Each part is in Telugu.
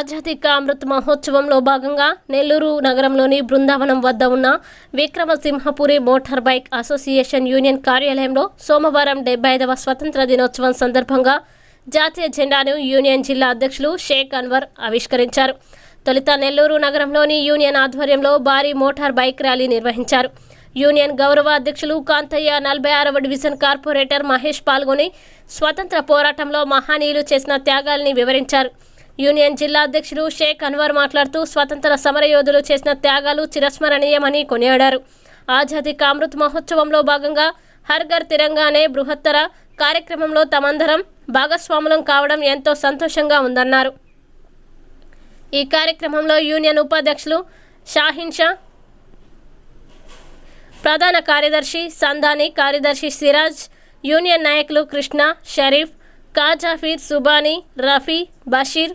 ఆజాదీ అమృత్ మహోత్సవంలో భాగంగా నెల్లూరు నగరంలోని బృందావనం వద్ద ఉన్న Vikramasimhapuri motor bike association union కార్యాలయంలో సోమవారం డెబ్బై ఐదవ స్వతంత్ర దినోత్సవం సందర్భంగా జాతీయ జెండాను యూనియన్ జిల్లా అధ్యక్షులు షేక్ అన్వర్ ఆవిష్కరించారు. తొలుత నెల్లూరు నగరంలోని యూనియన్ ఆధ్వర్యంలో భారీ మోటార్ బైక్ ర్యాలీ నిర్వహించారు. యూనియన్ గౌరవ అధ్యక్షులు కాంతయ్య నలభై ఆరవ డివిజన్ కార్పొరేటర్ మహేష్ పాల్గొని స్వతంత్ర పోరాటంలో మహానీయులు చేసిన త్యాగాల్ని వివరించారు. యూనియన్ జిల్లా అధ్యక్షుడు షేక్ అన్వర్ మాట్లాడుతూ స్వతంత్ర సమరయోధులు చేసిన త్యాగాలు చిరస్మరణీయమని కొనియాడారు. ఆజాదీ కామృత్ మహోత్సవంలో భాగంగా హర్ఘర్ తిరంగానే తిరంగా అనే బృహత్తర కార్యక్రమంలో తమందరం భాగస్వాములం కావడం ఎంతో సంతోషంగా ఉందన్నారు. ఈ కార్యక్రమంలో యూనియన్ ఉపాధ్యక్షులు షాహిన్ షా ప్రధాన కార్యదర్శి సందాని కార్యదర్శి సిరాజ్ యూనియన్ నాయకులు కృష్ణ షరీఫ్ కాజాఫీర్ సుబానీ రఫీ బషీర్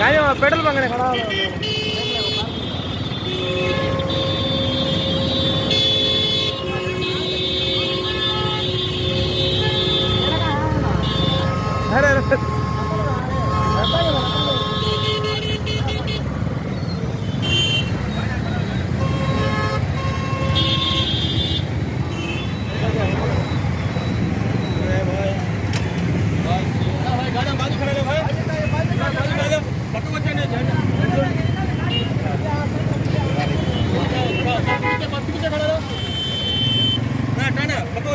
కానీ పెట్రోల్ బంక్ ఎక్కడ అరే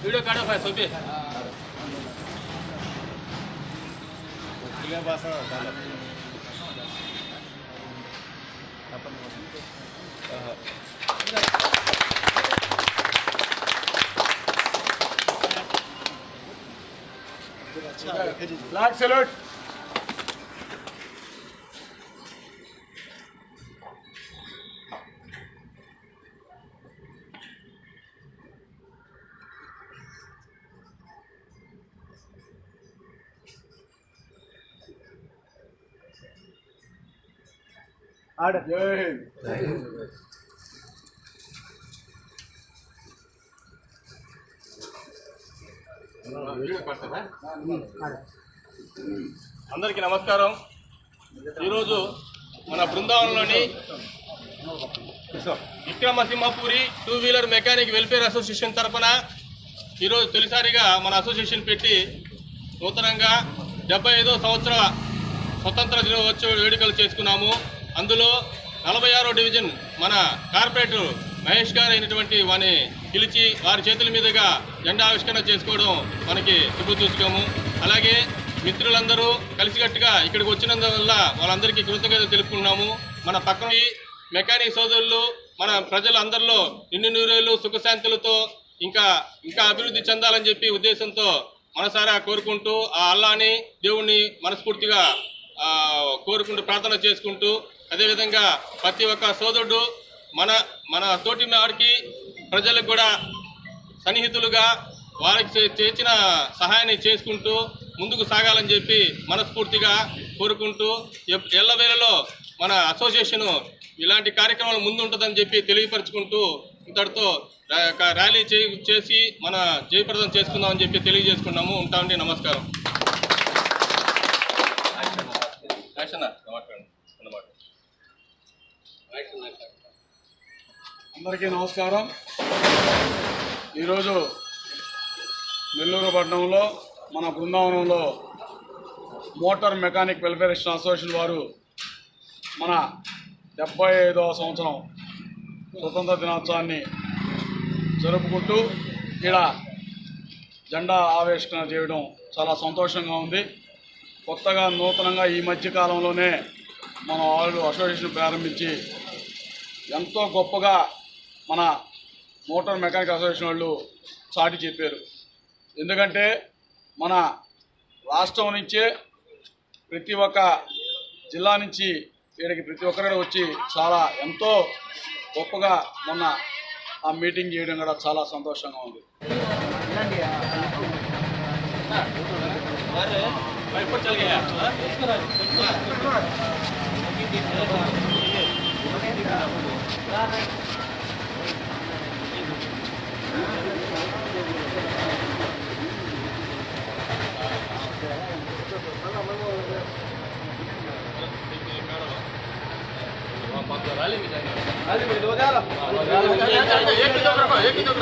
વિડીયો કાઢો ભાઈ સોબી કિલ્લા પાસે લાખ સેલોટ ఆడ. అందరికీ నమస్కారం. ఈరోజు మన బృందావనంలోని Vikramasimhapuri two wheeler mechanic welfare association తరఫున ఈరోజు తొలిసారిగా మన అసోసియేషన్ పెట్టి నూతనంగా డెబ్బై ఐదో సంవత్సర స్వతంత్ర దినోత్సవ వేడుకలు చేసుకున్నాము. అందులో నలభై ఆరో డివిజన్ మన కార్పొరేటర్ మహేష్ గారు అయినటువంటి వారిని పిలిచి వారి చేతుల మీదుగా జెండా ఆవిష్కరణ చేసుకోవడం మనకి శుభసూచకము అలాగే మిత్రులందరూ కలిసికట్టుగా ఇక్కడికి వచ్చినందువల్ల వాళ్ళందరికీ కృతజ్ఞత తెలుపుకున్నాము మన పక్కన మెకానిక్ సోదరులు మన ప్రజలందరిలో నిన్ను నూరేళ్ళు సుఖశాంతులతో ఇంకా ఇంకా అభివృద్ధి చెందాలని చెప్పి ఉద్దేశంతో మనసారా కోరుకుంటూ ఆ అల్లాని దేవుణ్ణి మనస్ఫూర్తిగా కోరుకుంటూ ప్రార్థన చేసుకుంటూ అదేవిధంగా ప్రతి ఒక్క సోదరుడు మన మన తోటి వారికి ప్రజలకు కూడా సన్నిహితులుగా వారికి చే- చేసిన సహాయాన్ని చేసుకుంటూ ముందుకు సాగాలని చెప్పి మనస్ఫూర్తిగా కోరుకుంటూ ఎల్లవేళలో మన అసోసియేషను ఇలాంటి కార్యక్రమాలు ముందు ఉంటుందని చెప్పి తెలియపరుచుకుంటూ ఇంతటితో ర్యాలీ చే- చేసి మన జయప్రదం చేసుకుందామని చెప్పి తెలియజేసుకున్నాము. ఉంటామండి నమస్కారం. నమస్కారం. మాట్లాడండి అందరికీ నమస్కారం. ఈరోజు నెల్లూరు పట్టణంలో మన బృందావనంలో మోటార్ మెకానిక్ వెల్ఫేర్ అసోసియేషన్ వారు మన డెబ్బై ఐదవ సంవత్సరం స్వతంత్ర దినోత్సవాన్ని జరుపుకుంటూ ఇక్కడ జెండా ఆవిష్కరణ చేయడం చాలా సంతోషంగా ఉంది. కొత్తగా నూతనంగా ఈ మధ్య కాలంలోనే మన వాళ్ళు అసోసియేషన్ ప్రారంభించి ఎంతో గొప్పగా మన మోటార్ మెకానిక్ అసోసియేషన్ వాళ్ళు చాటి చెప్పారు ఎందుకంటే మన రాష్ట్రం నుంచే ప్రతి ఒక్క జిల్లా నుంచి వీడికి ప్రతి ఒక్కరు వచ్చి చాలా ఎంతో గొప్పగా మొన్న ఆ మీటింగ్ చేయడం కూడా చాలా సంతోషంగా ఉంది હાલી બીજા હાલી બીજો ચાલો એક બીજો એક બીજો